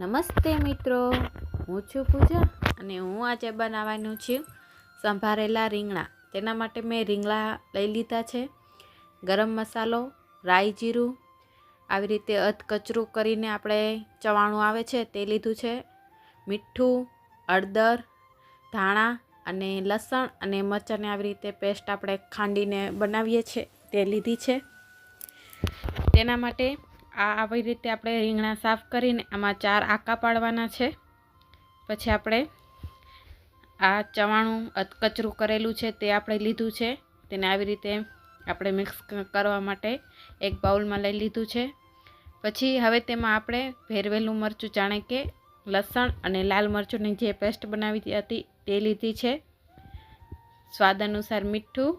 નમસ્તે મિત્રો, હું છું પૂજા અને હું આજે બનાવવાનું છું સંભારેલા રીંગણા. તેના માટે મેં રીંગણા લઈ લીધા છે. ગરમ મસાલો, રાઈ જીરું, આવી રીતે અધકચરું કરીને આપણે ચવાણું આવે છે તે લીધું છે. મીઠું, હળદર, ધાણા અને લસણ અને મરચાંને આવી રીતે પેસ્ટ આપણે ખાંડીને બનાવીએ છીએ તે લીધી છે. તેના માટે આ આવી રીતે આપણે રીંગણા સાફ કરીને આમાં ચાર આકા પાડવાના છે. પછી આપણે આ ચવાણું કચરું કરેલું છે તે આપણે લીધું છે. તેને આવી રીતે આપણે મિક્સ કરવા માટે એક બાઉલમાં લઈ લીધું છે. પછી હવે તેમાં આપણે ભેરવેલું મરચું જાણે કે લસણ અને લાલ મરચુંની જે પેસ્ટ બનાવી હતી તે લીધી છે. સ્વાદ અનુસાર મીઠું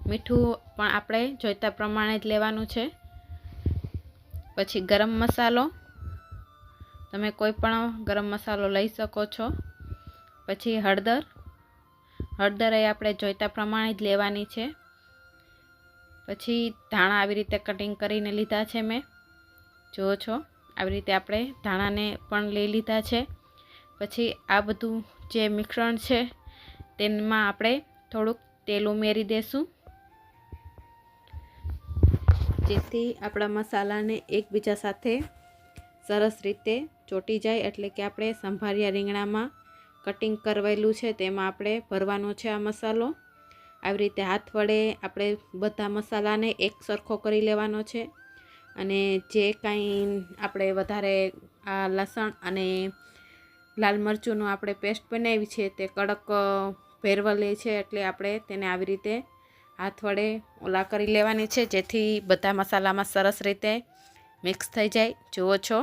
મીઠું પણ આપણે જોઈતા પ્રમાણે જ લેવાનું છે. પછી ગરમ મસાલો. તમે કોઈ પણ ગરમ મસાલો લઈ શકો છો. પછી હળદર. હળદર એ આપણે જોઈતા પ્રમાણે જ લેવાની છે. પછી ધાણા આવી રીતે કટિંગ કરીને લીધા છે મેં. જુઓ છો, આવી રીતે આપણે ધાણાને પણ લઈ લીધા છે. પછી આ બધું જે મિશ્રણ છે, તેમાં આપણે થોડુંક તેલ ઉમેરી દઈશું જેથી આપણા મસાલાને એકબીજા સાથે સરસ રીતે ચોટી જાય એટલે કે આપણે સંભારિયા રીંગણામાં કટિંગ કરવેલું છે તેમાં આપણે ભરવાનો છે આ મસાલો. આવી રીતે હાથ વડે આપણે બધા મસાલાને એક સરખો કરી લેવાનો છે અને જે કાંઈ આપણે વધારે આ લસણ અને લાલ મરચુંનું આપણે પેસ્ટ બનાવી છે તે કડક ભેરવલે છે એટલે આપણે તેને આવી રીતે હાથ વડે ઓલા કરી લેવાની છે, જેથી બધા મસાલામાં સરસ રીતે મિક્સ થઈ જાય. જુઓ છો,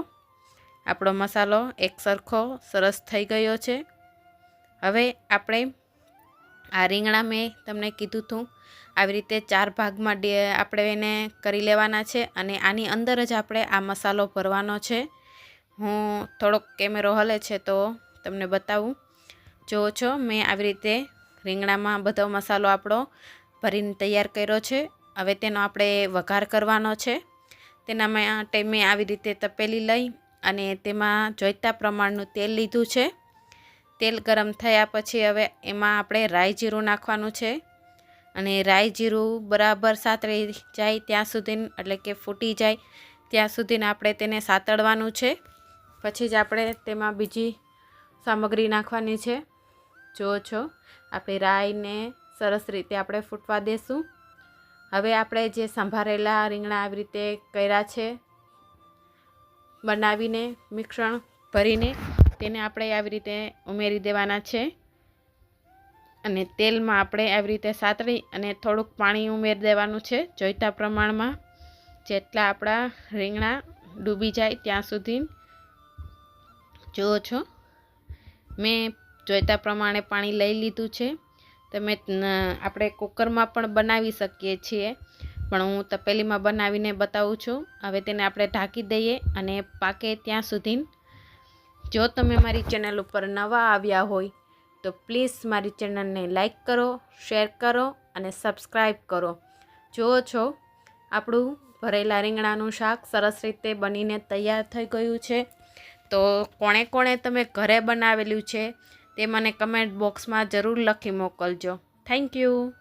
આપણો મસાલો એક સરખો સરસ થઈ ગયો છે. હવે આપણે આ રીંગણા મેં તમને કીધું હતું આવી રીતે ચાર ભાગમાં ડે આપણે એને કરી લેવાના છે અને આની અંદર જ આપણે આ મસાલો ભરવાનો છે. હું થોડોક કેમેરો હલે છે તો તમને બતાવું. જુઓ છો, મેં આવી રીતે રીંગણામાં બધો મસાલો આપણો ભરીને તૈયાર કર્યો છે. હવે તેનો આપણે વઘાર કરવાનો છે. તેના માટે મેં આવી રીતે તપેલી લઈ અને તેમાં જોઈતા પ્રમાણનું તેલ લીધું છે. તેલ ગરમ થયા પછી હવે એમાં આપણે રાઈ જીરું નાખવાનું છે. અને રાઈ જીરું બરાબર સાતળી જાય ત્યાં સુધી, એટલે કે ફૂટી જાય ત્યાં સુધીને આપણે તેને સાતળવાનું છે. પછી જ આપણે તેમાં બીજી સામગ્રી નાખવાની છે. જુઓ છો, આપણે રાઈને સરસ રીતે આપણે ફૂટવા દેશું. હવે આપણે જે સંભારેલા રીંગણા આવી રીતે કર્યા છે, બનાવીને મિશ્રણ ભરીને તેને આપણે આવી રીતે ઉમેરી દેવાના છે. અને તેલમાં આપણે આવી રીતે સાતળી અને થોડુંક પાણી ઉમેરી દેવાનું છે, જોઈતા પ્રમાણમાં. જેટલા આપણા રીંગણા ડૂબી જાય ત્યાં સુધી. જુઓ છો. મેં જોઈતા પ્રમાણે પાણી લઈ લીધું છે. તમે આપણે કુકરમાં પણ બનાવી શકીએ છીએ. પણ હું તપેલીમાં બનાવીને બતાવું છું. હવે તેને આપણે ઢાંકી દઈએ અને પાકે ત્યાં સુધી જો તમે મારી ચેનલ ઉપર નવા આવ્યા હોય, તો પ્લીઝ મારી ચેનલને લાઈક કરો, શેર કરો અને સબસ્ક્રાઈબ કરો. જુઓ છો, આપણું ભરેલા રીંગણાનું શાક સરસ રીતે બનીને તૈયાર થઈ ગયું છે. તો કોણે કોણે તમે ઘરે બનાવેલું છે તે મને કમેન્ટ બોક્સમાં જરૂર લખી મોકલજો. Thank you